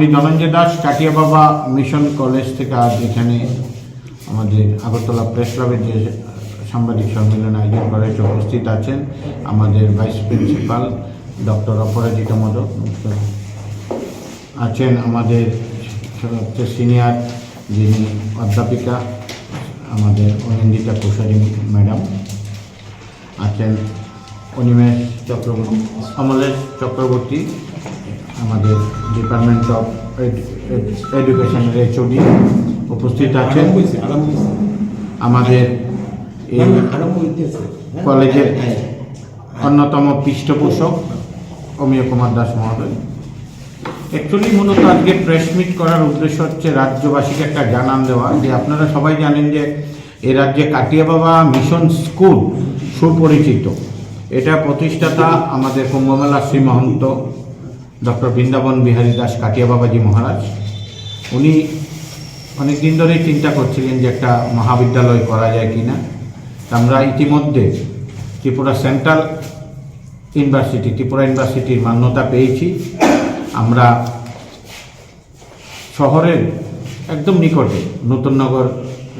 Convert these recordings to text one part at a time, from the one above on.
আমি Dhananjay Das, Kathia Baba mission college থেকে আজ এখানে আমাদের আগরতলা প্রেস ক্লাবের যে সাংবাদিক সম্মেলন আয়োজন করা হয়েছে, উপস্থিত আছেন আমাদের vice principal doctor Aparajita Modak আছেন আমাদের সবচেয়ে সিনিয়র যিনি অধ্যাপিকা, আমাদের অনিন্দিতা কুশারী ম্যাডাম আছেন অনিমেষ চক্রবর্তী, অমলেশ চক্রবর্তী, আমাদের ডিপার্টমেন্ট অফ এডুকেশনের এইচওডি উপস্থিত আছেন। আমাদের এই কলেজের অন্যতম পৃষ্ঠপোষক অমিয় কুমার দাস মহোদয়। অ্যাকচুয়ালি মূলত আজকে প্রেস মিট করার উদ্দেশ্য হচ্ছে রাজ্যবাসীকে একটা জানান দেওয়া যে আপনারা সবাই জানেন যে এ রাজ্যে কাটিয়া বাবা মিশন স্কুল সুপরিচিত। এটা প্রতিষ্ঠাতা আমাদের কুম্ভমেলা শ্রী মহন্ত ডক্টর বৃন্দাবন বিহারী দাস কাটিয়া বাবাজি মহারাজ। উনি অনেক দিন ধরেই চিন্তা করছিলেন যে একটা মহাবিদ্যালয় করা যায় কি না আমরা ইতিমধ্যে ত্রিপুরা সেন্ট্রাল ইউনিভার্সিটি, ত্রিপুরা ইউনিভার্সিটির মান্যতা পেয়েছি। আমরা শহরের একদম নিকটে নতুননগর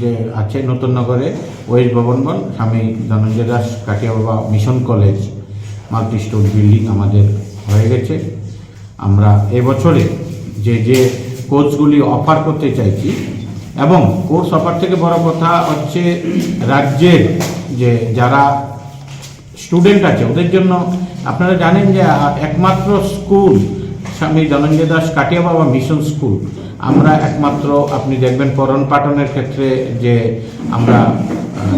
যে আছে নতুন নগরে ওয়েস্ট ভবনবন স্বামী Dhananjay Das Kathia Baba mission college multi store building আমাদের হয়ে গেছে। আমরা এবছরে যে যে কোর্সগুলি অফার করতে চাইছি এবং কোর্স অফার থেকে বড় কথা হচ্ছে রাজ্যের যে, যারা স্টুডেন্ট আছে, ওদের জন্য আপনারা জানেন যে, একমাত্র স্কুল স্বামী ধনঞ্জয় দাস কাটিয়া বাবা মিশন স্কুল আমরা একমাত্র, আপনি দেখবেন পঠন পাঠনের ক্ষেত্রে যে আমরা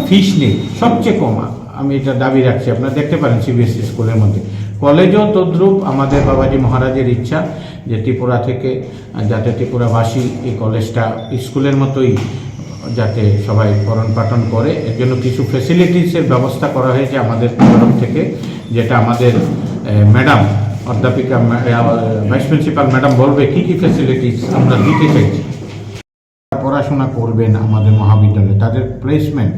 ফিস নেই, সবচেয়ে কম, আমি এটা দাবি রাখছি, আপনারা দেখতে পারেন সিবিএসসি স্কুলের মধ্যে। কলেজও তদ্রূপ, আমাদের বাবাজি মহারাজের ইচ্ছা যে ত্রিপুরা থেকে যাতে ত্রিপুরাবাসী এই কলেজটা স্কুলের মতোই, যাতে সবাই পঠন পাঠন করে। এর জন্য কিছু ফেসিলিটিসের ব্যবস্থা করা হয়েছে আমাদের তরফ থেকে, যেটা আমাদের ম্যাডাম অধ্যাপিকা ভাইস প্রিন্সিপাল ম্যাডাম বলবে, কি কি ফেসিলিটিস আমরা দিতে চাইছি? পড়াশোনা করবেন আমাদের মহাবিদ্যালয়ে, তাদের প্লেসমেন্ট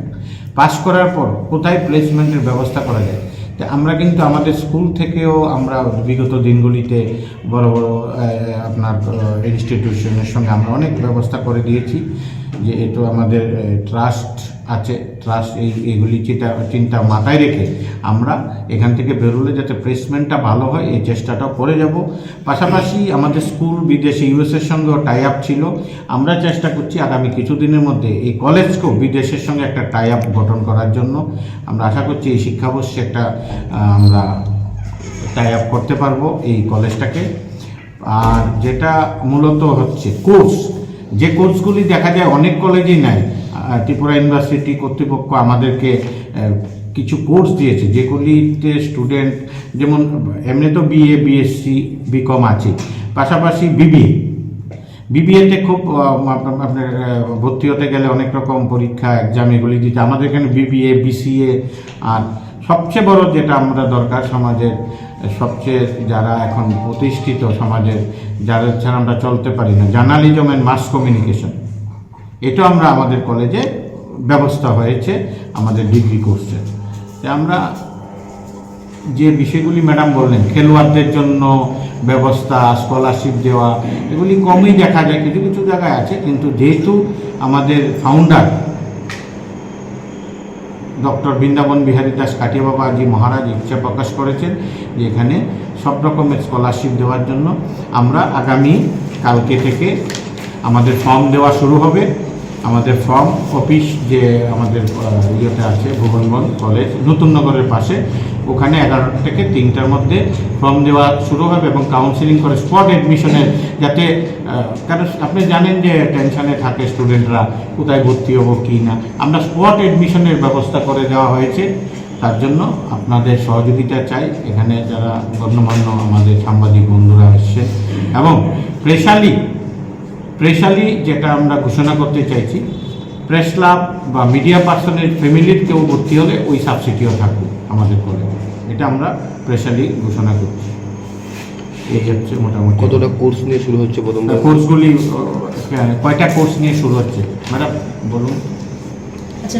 পাস করার পর কোথায় প্লেসমেন্টের ব্যবস্থা করা যায়? তা আমরা কিন্তু আমাদের স্কুল থেকেও আমরা বিগত দিনগুলিতে বড় বড় আপনার ইনস্টিটিউশনের সঙ্গে আমরা অনেক ব্যবস্থা করে দিয়েছি যে এটো আমাদের ট্রাস্ট আছে ট্রাস্ট এই এগুলি চিন্তা চিন্তা মাথায় রেখে আমরা এখান থেকে বেরোলে যাতে প্লেসমেন্টটা ভালো হয়, এই চেষ্টাটাও করে যাব। পাশাপাশি আমাদের স্কুল, বিদেশে ইউএসের সঙ্গেও টাই আপ ছিল। আমরা চেষ্টা করছি আগামী কিছুদিনের মধ্যে এই কলেজকেও বিদেশের সঙ্গে একটা টাই আপ গঠন করার জন্য। আমরা আশা করছি এই শিক্ষাবর্ষে একটা আমরা টাই আপ করতে পারব এই কলেজটাকে। আর যেটা মূলত হচ্ছে কোর্স যে কোর্সগুলি দেখা যায় অনেক কলেজেই নাই ত্রিপুরা ইউনিভার্সিটি কর্তৃপক্ষ আমাদেরকে কিছু কোর্স দিয়েছে যেগুলিতে স্টুডেন্ট যেমন, এমনি তো বিএ বিএসসি বিকম আছে। পাশাপাশি বিবিএ বিবিএতে খুব আপনার ভর্তি হতে গেলে অনেক রকম পরীক্ষা এক্সাম এগুলি দিতে। আমাদের এখানে বিবিএ বিসিএ আর সবচেয়ে বড় যেটা আমরা দরকার সমাজের, সবচেয়ে যারা এখন প্রতিষ্ঠিত সমাজের, যাদের ছাড়া আমরা চলতে পারি না জার্নালিজম অ্যান্ড মাস কমিউনিকেশন এটা আমরা আমাদের কলেজে ব্যবস্থা হয়েছে, আমাদের ডিগ্রি কোর্সে আমরা যে বিষয়গুলি ম্যাডাম বললেন, খেলোয়াড়দের জন্য ব্যবস্থা স্কলারশিপ দেওয়া, এগুলি কমই দেখা যায়, কিছু কিছু জায়গায় আছে, কিন্তু যেহেতু আমাদের ফাউন্ডার ডক্টর বৃন্দাবন বিহারী দাস কাটিয়া বাবাজি মহারাজ ইচ্ছা প্রকাশ করেছেন যে এখানে সব রকমের স্কলারশিপ দেওয়ার জন্য আমরা আগামী কালকে থেকে আমাদের ফর্ম দেওয়া শুরু হবে। আমাদের ফর্ম অফিস যে আমাদের ইয়েতে আছে, ভুবনবন কলেজ নতুননগরের পাশে, ওখানে এগারোটা থেকে তিনটার মধ্যে ফর্ম দেওয়া শুরু হবে এবং কাউন্সিলিং করে স্পট অ্যাডমিশনের যাতে কারণ আপনি জানেন যে টেনশনে থাকে স্টুডেন্টরা কোথায় ভর্তি হব, কি না? আমরা স্পট অ্যাডমিশনের ব্যবস্থা করে দেওয়া হয়েছে। তার জন্য আপনাদের সহযোগিতা চাই। এখানে যারা গণ্যমান্য আমাদের সাংবাদিক বন্ধুরা এসছে এবং স্পেশালি স্পেশালি যেটা আমরা ঘোষণা করতে চাইছি প্রেস ক্লাব বা মিডিয়া পার্সনের ফ্যামিলির কেউ ভর্তি হলে ওই সাবসিডিও থাকবে আমাদের কলেজে এটা আমরা স্পেশালি ঘোষণা করছি। এই হচ্ছে মোটামুটি। কতটা কোর্স নিয়ে শুরু হচ্ছে প্রথম কোর্সগুলি কয়টা কোর্স নিয়ে শুরু হচ্ছে? ম্যাডাম বলুন। আচ্ছা